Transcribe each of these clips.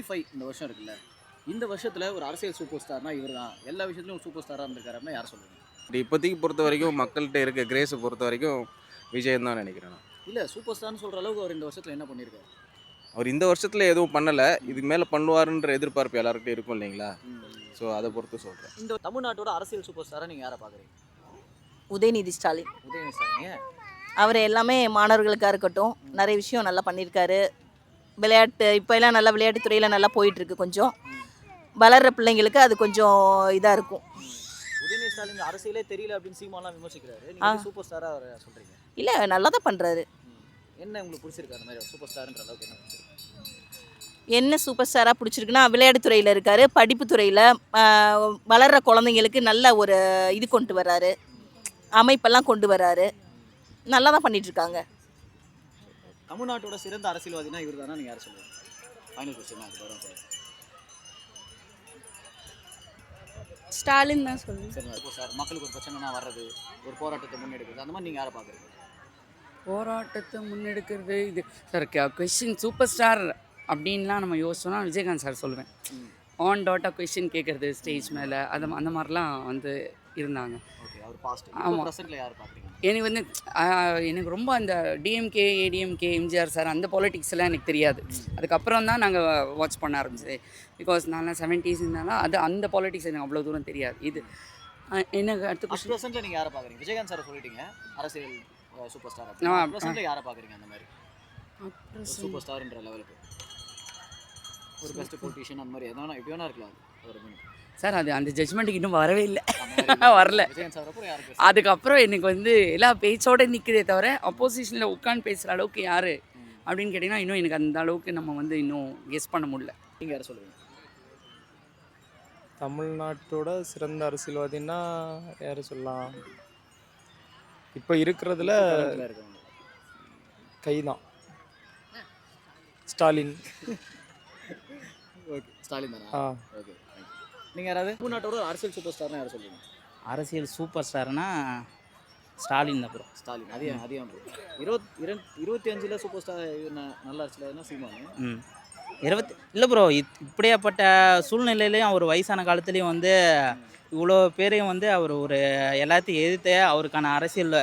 Twenty five இந்த வருஷம் இருக்குல்ல இந்த வருஷத்தில் ஒரு அரசியல் சூப்பர் ஸ்டார்னா இவர் தான் எல்லா விஷயத்துலையும் சூப்பர் ஸ்டாராக இருந்திருக்காரு அப்படின்னா யார் சொல்லுவீங்க? இப்போதைக்கு பொறுத்த வரைக்கும் மக்கள்கிட்ட இருக்க கிரேஸை பொறுத்த வரைக்கும் விஜயன் தான் நினைக்கிறேன் நான். இல்லை சூப்பர் ஸ்டார்னு சொல்கிற அளவுக்கு அவர் இந்த வருஷத்தில் என்ன பண்ணியிருக்காரு அவர் இந்த வருஷத்தில் எதுவும் பண்ணலை. இதுக்கு மேலே பண்ணுவாருன்ற எதிர்பார்ப்பு எல்லாருக்கிட்டையும் இருக்கும் இல்லைங்களா? ஸோ அதை பொறுத்து சொல்கிறேன் இந்த தமிழ்நாட்டோட அரசியல் சூப்பர் ஸ்டாரை நீங்கள் யாரை பார்க்குறீங்க உதயநிதி ஸ்டாலின். உதயநிதி ஸ்டாலின் அவர் எல்லாமே மாணவர்களுக்காக இருக்கட்டும் நிறைய விஷயம் நல்லா பண்ணியிருக்காரு விளையாட்டு இப்போ எல்லாம் நல்லா விளையாட்டுத் துறையில் நல்லா போயிட்டுருக்கு கொஞ்சம். வளர்கிற பிள்ளைங்களுக்கு அது கொஞ்சம் இதாக இருக்கும். உதயநிதி ஸ்டாலின் அரசியலே தெரியல அப்படின்னு சீமாலாம் விமர்சிக்கிறாரு. நீங்கள் சூப்பர் ஸ்டாராக சொல்கிறீங்க இல்லை நல்லா தான் பண்ணுறாரு என்ன உங்களுக்கு பிடிச்சிருக்கு அந்த மாதிரி சூப்பர் ஸ்டார்ன்ற அளவுக்கு என்ன என்ன சூப்பர் ஸ்டாராக பிடிச்சிருக்குன்னா விளையாட்டுத் துறையில் இருக்கார் படிப்புத் துறையில் வளர்கிற குழந்தைங்களுக்கு நல்ல ஒரு இது கொண்டு வர்றாரு. அமைப்பெல்லாம் கொண்டு வர்றாரு. நல்லா தான் பண்ணிகிட்ருக்காங்க தமிழ்நாட்டோட சிறந்த அரசியல்வாதினா இவர் தானே நீங்கள் யார் சொல்லுவீங்க? ஃபைனல் கொஸ்டின் அது வரும் சார் ஸ்டாலின் தான் சொல்லுவேன். சரி இப்போ சார் மக்களுக்கு ஒரு பிரச்சனைனா வர்றது ஒரு போராட்டத்தை முன்னெடுக்கிறது அந்த மாதிரி நீங்கள் யாரை பார்க்குறீங்க? போராட்டத்தை முன்னெடுக்கிறது இது சார் கொஷின் சூப்பர் ஸ்டார் அப்படின்லாம் நம்ம யோசிச்சோம்னா விஜயகாந்த் சார் சொல்லுவேன். ஆன் டாட்டா கொஷின் கேட்குறது ஸ்டேஜ் மேலே அது அந்த மாதிரிலாம் வந்து இருந்தாங்க. ஓகே அவர் பாஸ்ட் ஆமா. ப்ரெசென்ட்டில் யார் பார்க்குறீங்க எனக்கு வந்து எனக்கு ரொம்ப அந்த டிஎம்கே ஏடிஎம்கே எம்ஜிஆர் சார் அந்த politics எல்லாம் எனக்கு தெரியாது. அதுக்கப்புறம் தான் நாங்கள் வாட்ச் பண்ண ஆரம்பிச்சது. பிகாஸ் நான் செவன்ட்டீஸ் இருந்தாலும் அது அந்த பாலிட்டிக்ஸ் எனக்கு அவ்வளோ தூரம் தெரியாது. இது எனக்கு அடுத்த ப்ரெசென்ட்டில் நீங்கள் யாரை பார்க்குறீங்க விஜயகாந்த் சார் சொல்லிட்டீங்க. அரசியல் சூப்பர் ஸ்டார் யாரை பார்க்குறீங்க அந்த மாதிரி? சூப்பர் ஸ்டார்ன்ற லெவலுக்கு ஒரு பெஸ்ட் பொலிட்டிஷியன் அந்த மாதிரி. எதனா எப்படி வேணா இருக்கலாம். ஒரு மீன் சார் அது அந்த ஜட்மெண்ட்டுக்கு இன்னும் வரவே இல்லை. வரல. அதுக்கப்புறம் எனக்கு வந்து எல்லா பேச்சோட நிற்கிறதே தவிர அப்போசிஷனில் உட்காந்து பேசுகிற அளவுக்கு யார் அப்படின்னு கேட்டிங்கன்னா இன்னும் எனக்கு அந்த அளவுக்கு நம்ம வந்து இன்னும் கெஸ் பண்ண முடியல. நீங்கள் யாரை சொல்லுவீங்க? தமிழ்நாட்டோட சிறந்த அரசியல்வாதின்னா யார் சொல்லலாம்? இப்போ இருக்கிறதுல. கைதான். ஸ்டாலின். ஓகே. ஸ்டாலின் தானா? ஆ. ஓகே. நீங்கள் யாராவது? தமிழ்நாட்டோட அரசியல் சூப்பர் ஸ்டார்னா யாரை சொல்லுவீங்க அரசியல் சூப்பர் ஸ்டார்னா ஸ்டாலின் தான் ப்ரோ ஸ்டாலின். அதே அதே இருபத் இரண் இருபத்தி அஞ்சில் சூப்பர் ஸ்டார் நல்ல அரசியல்னா சீமானு ம். இருபத்தி இல்லை ப்ரோ இப்படியாப்பட்ட சூழ்நிலையிலையும் அவர் வயசான காலத்துலேயும் வந்து இவ்வளோ பேரையும் வந்து அவர் ஒரு எல்லாத்தையும் எதிர்த்து அவருக்கான அரசியல்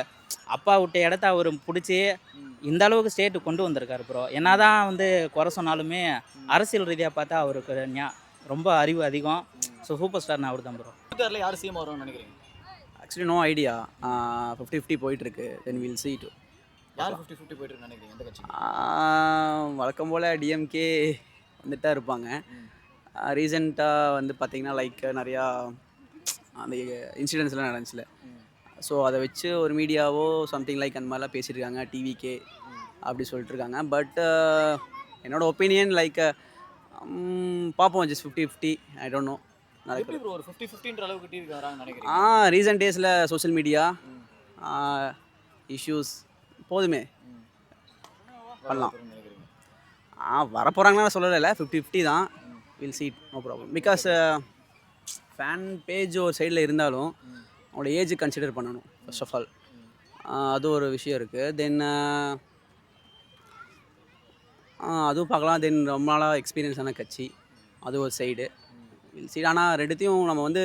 அப்பா விட்ட இடத்த அவர் பிடிச்சி இந்த அளவுக்கு ஸ்டேட்டு கொண்டு வந்திருக்காரு ப்ரோ என்னதான் வந்து குறை சொன்னாலுமே அரசியல் ரீதியாக பார்த்தா அவருக்கு ஞா- ரொம்ப அறிவு அதிகம். ஸோ சூப்பர் ஸ்டார்னு அவர் தான் ப்ரோ ட்விட்டரில் யார் சிஎம் வரும்னு நினைக்கிறீங்க? Actually no idea fifty fifty போயிட்டுருக்கு. தென் வில் see to யார் ஃபிஃப்டி ஃபிஃப்டி போயிட்டு நினைக்கிறீங்க? எந்த கட்சி வழக்கம் போல் டிஎம்கே வந்துட்டு இருப்பாங்க. ரீசெண்டாக வந்து பார்த்திங்கன்னா லைக் நிறையா அந்த இன்சிடென்ட்ஸ்லாம் நடந்துச்சுல. ஸோ அதை வச்சு ஒரு மீடியாவோ சம்திங் லைக் அந்த மாதிரிலாம் பேசியிருக்காங்க டிவிகே அப்படி சொல்லிட்டு இருக்காங்க பட் என்னோட ஒப்பீனியன் லைக் பார்ப்போம் just fifty fifty I don't know ah recent டேஸில் சோஷியல் மீடியா இஷ்யூஸ் போதுமே. பண்ணலாம். ஆ வரப்போகிறாங்கன்னா சொல்லலை ஃபிஃப்டி ஃபிஃப்டி தான். Will seat no problem because fan page ஒரு சைடில் இருந்தாலும் அவங்களோட ஏஜ் கன்சிடர் பண்ணணும் ஃபர்ஸ்ட் ஆஃப் ஆல் அது ஒரு விஷயம் இருக்குது தென் அதுவும் பார்க்கலாம். தென் ரொம்ப நாளாக எக்ஸ்பீரியன்ஸான கட்சி. அது ஒரு சைடு வில் சீட் ஆனால் ரெண்டுத்தையும் நம்ம வந்து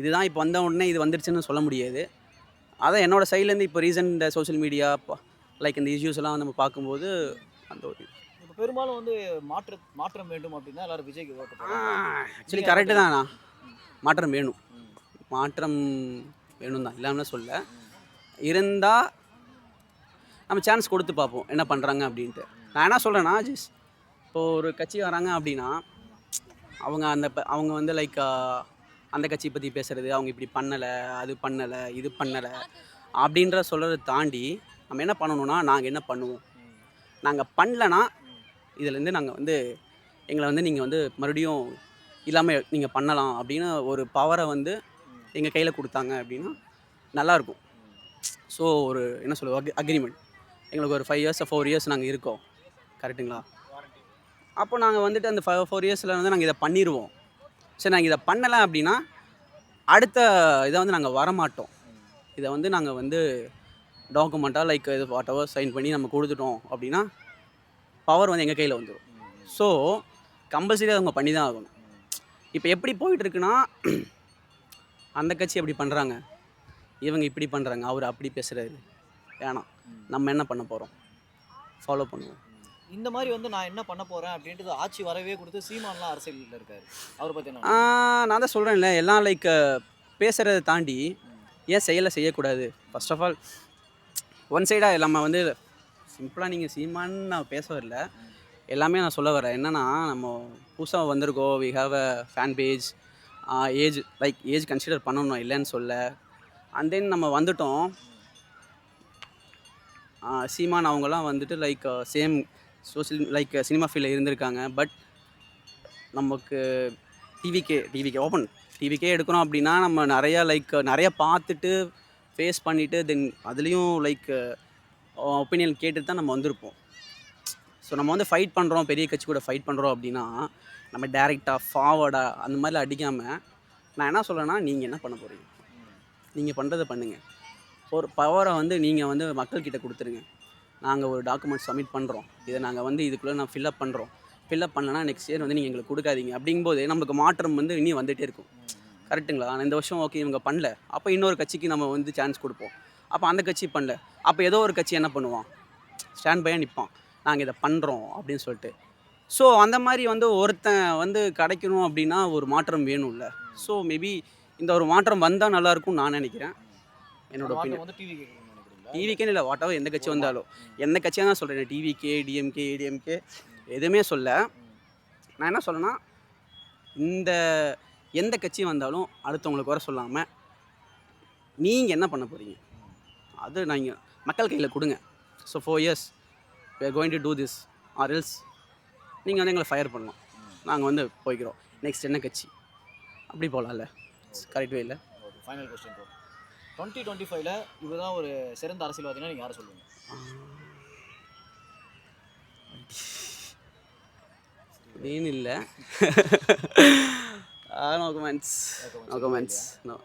இதுதான் இப்போ வந்த உடனே இது வந்துருச்சுன்னு சொல்ல முடியாது. அதான் என்னோடய சைட்லேருந்து இப்போ ரீசெண்ட் சோஷியல் மீடியா லைக் இந்த இஷ்யூஸ் எல்லாம் நம்ம பார்க்கும்போது அந்த ஒரு இப்போ பெரும்பாலும் வந்து மாற்ற மாற்றம் வேண்டும் அப்படின்னா எல்லாரும் விஜய்க்கு ஓட்டு ஆக்சுவலி கரெக்டு தான்ண்ணா மாற்றம் வேணும். மாற்றம் வேணும் தான் இல்லாமல் சொல்ல. இருந்தால் நம்ம சான்ஸ் கொடுத்து பார்ப்போம். என்ன பண்ணுறாங்க அப்படின்ட்டு. நான் என்ன சொல்கிறேன்னா ஜஸ்ட் இப்போ ஒரு கட்சி வராங்க அப்படின்னா அவங்க அந்த ப- அவங்க வந்து லைக் அந்த கட்சி பற்றி பேசுகிறது அவங்க இப்படி பண்ணலை அது பண்ணலை இது பண்ணலை அப்படின்ற சொல்கிறத தாண்டி நம்ம என்ன பண்ணணும்னா நாங்கள் என்ன பண்ணுவோம்? நாங்கள் பண்ணலனா இதுலேருந்து நாங்கள் வந்து எங்களை வந்து நீங்கள் வந்து மறுபடியும் இல்லாமல் நீங்கள் பண்ணலாம் அப்படின்னு ஒரு பவரை வந்து எங்கள் கையில் கொடுத்தாங்க அப்படின்னா நல்லாயிருக்கும் ஸோ ஒரு என்ன சொல்லுவோம் அக்ரிமெண்ட் எங்களுக்கு ஒரு ஃபைவ் இயர்ஸ் ஃபோர் இயர்ஸ் நாங்கள் இருக்கோம். கரெக்டுங்களா அப்போ நாங்கள் வந்துட்டு அந்த ஃபைவ் ஃபோர் இயர்ஸில் வந்து நாங்கள் இதை பண்ணிடுவோம் சரி நாங்கள் இதை பண்ணலை அப்படின்னா அடுத்த இதை வந்து நாங்கள் வரமாட்டோம். இதை வந்து நாங்கள் வந்து டாக்குமெண்ட்டாக லைக் இது வாட் எவர் சைன் பண்ணி நம்ம கொடுத்துட்டோம் அப்படின்னா பவர் வந்து எங்கள் கையில் வந்துடும் ஸோ கம்பல்சரி அவங்க பண்ணி தான் ஆகணும். இப்போ எப்படி போயிட்டுருக்குன்னா அந்த கட்சி அப்படி பண்ணுறாங்க இவங்க இப்படி பண்ணுறாங்க அவர் அப்படி பேசுகிறாரு வேணாம். நம்ம என்ன பண்ண போகிறோம் ஃபாலோ பண்ணுவோம். இந்த மாதிரி வந்து நான் என்ன பண்ண போறேன் அப்படின்றது ஆட்சி வரவே கொடுத்து சீமான்லாம் அரசியலில் இருக்காரு. அவரை பத்தி நான் தான் சொல்கிறேன்ல எல்லாம் லைக் பேசுகிறத தாண்டி ஏன் செயலை செய்யக்கூடாது? ஃபர்ஸ்ட் ஆஃப் ஆல் ஒன் சைடாக நம்ம வந்து சிம்பிளாக நீங்கள் சீமான்னு நான் பேச வரல எல்லாமே நான் சொல்ல வரேன். என்னன்னா நம்ம புதுசாக வந்திருக்கோம் we have a fan page age like age consider பண்ணணும் இல்லைன்னு சொல்ல. அண்ட் தென் நம்ம வந்துட்டோம். சீமான் அவங்கெல்லாம் வந்துட்டு like same social like cinema ஃபீல்டில் இருந்திருக்காங்க. பட் நமக்கு டிவிக்கே டிவிக்கே ஓப்பன் டிவிக்கே எடுக்கிறோம் அப்படின்னா நம்ம நிறையா லைக் நிறைய பார்த்துட்டு ஃபேஸ் பண்ணிவிட்டு தென் அதுலேயும் லைக் ஒப்பீனியன் கேட்டுட்டு தான் நம்ம வந்திருப்போம். ஸோ நம்ம வந்து ஃபைட் பண்ணுறோம் பெரிய கட்சி கூட ஃபைட் பண்ணுறோம் அப்படின்னா நம்ம டேரெக்டாக ஃபார்வர்டாக அந்த மாதிரிலாம் அடிக்காமல் நான் என்ன சொல்கிறேன்னா நீங்கள் என்ன பண்ண போகிறீங்க நீங்கள் பண்ணுறதை பண்ணுங்கள் ஒரு பவரை வந்து நீங்கள் வந்து மக்கள்கிட்ட கொடுத்துருங்க. நாங்கள் ஒரு டாக்குமெண்ட் சப்மிட் பண்ணுறோம் இதை நாங்கள் வந்து இதுக்குள்ளே நான் ஃபில்அப் பண்ணுறோம் ஃபில்அப் பண்ணலன்னா நெக்ஸ்ட் இயர் வந்து நீங்கள் எங்களுக்கு கொடுக்காதீங்க. அப்படிங்கும்போது நம்மளுக்கு மாற்றம் வந்து இனி வந்துகிட்டே இருக்கும். கரெக்ட்டுங்களா ஆனால் இந்த வருஷம் ஓகே இவங்க பண்ணல. அப்போ இன்னொரு கட்சிக்கு நம்ம வந்து சான்ஸ் கொடுப்போம். அப்போ அந்த கட்சி பண்ணல. அப்போ ஏதோ ஒரு கட்சி என்ன பண்ணுவான்? ஸ்டாண்ட் பையாக நிற்பான் நாங்கள் இதை பண்ணுறோம் அப்படின்னு சொல்லிட்டு. ஸோ அந்த மாதிரி வந்து ஒருத்தன் வந்து கிடைக்கணும் அப்படின்னா ஒரு மாற்றம் வேணும்ல. ஸோ மேபி இந்த ஒரு மாற்றம் வந்தால் நல்லாயிருக்கும் நான் நினைக்கிறேன். என்னோட ஒப்பீனியன் வந்து டிவி கேட்கணும்னு நினைக்கிறீங்களா டிவிக்கேன்னு இல்லை வாட் எந்த கட்சி வந்தாலும். எந்த கட்சியாக தான் சொல்கிறேன் டிவிக்கே டிஎம்கே ஏடிஎம்கே எதுவுமே சொல்ல. நான் என்ன சொல்லேன்னா இந்த எந்த கட்சி வந்தாலும் அடுத்தவங்களுக்கு வர சொல்லாமல் நீங்கள் என்ன பண்ண போகிறீங்க அது நீங்கள் மக்கள் கையில் கொடுங்க. So four years we are going to do this or else நீங்கள் வந்து எங்களை ஃபயர் பண்ணலாம். நாங்கள் வந்து போய்க்கிறோம். நெக்ஸ்ட் என்ன கட்சி? அப்படி போகலாம்ல கரெக்ட் வே இல்லை? ஃபைனல் கொஸ்டின் டுவெண்ட்டி டுவெண்ட்டி ஃபைவ்ல இவர் தான் ஒரு சிறந்த அரசியல்வாதினா நீங்கள் யாரை சொல்லுவீங்க? அப்படின்னு இல்லை. No comments no comments no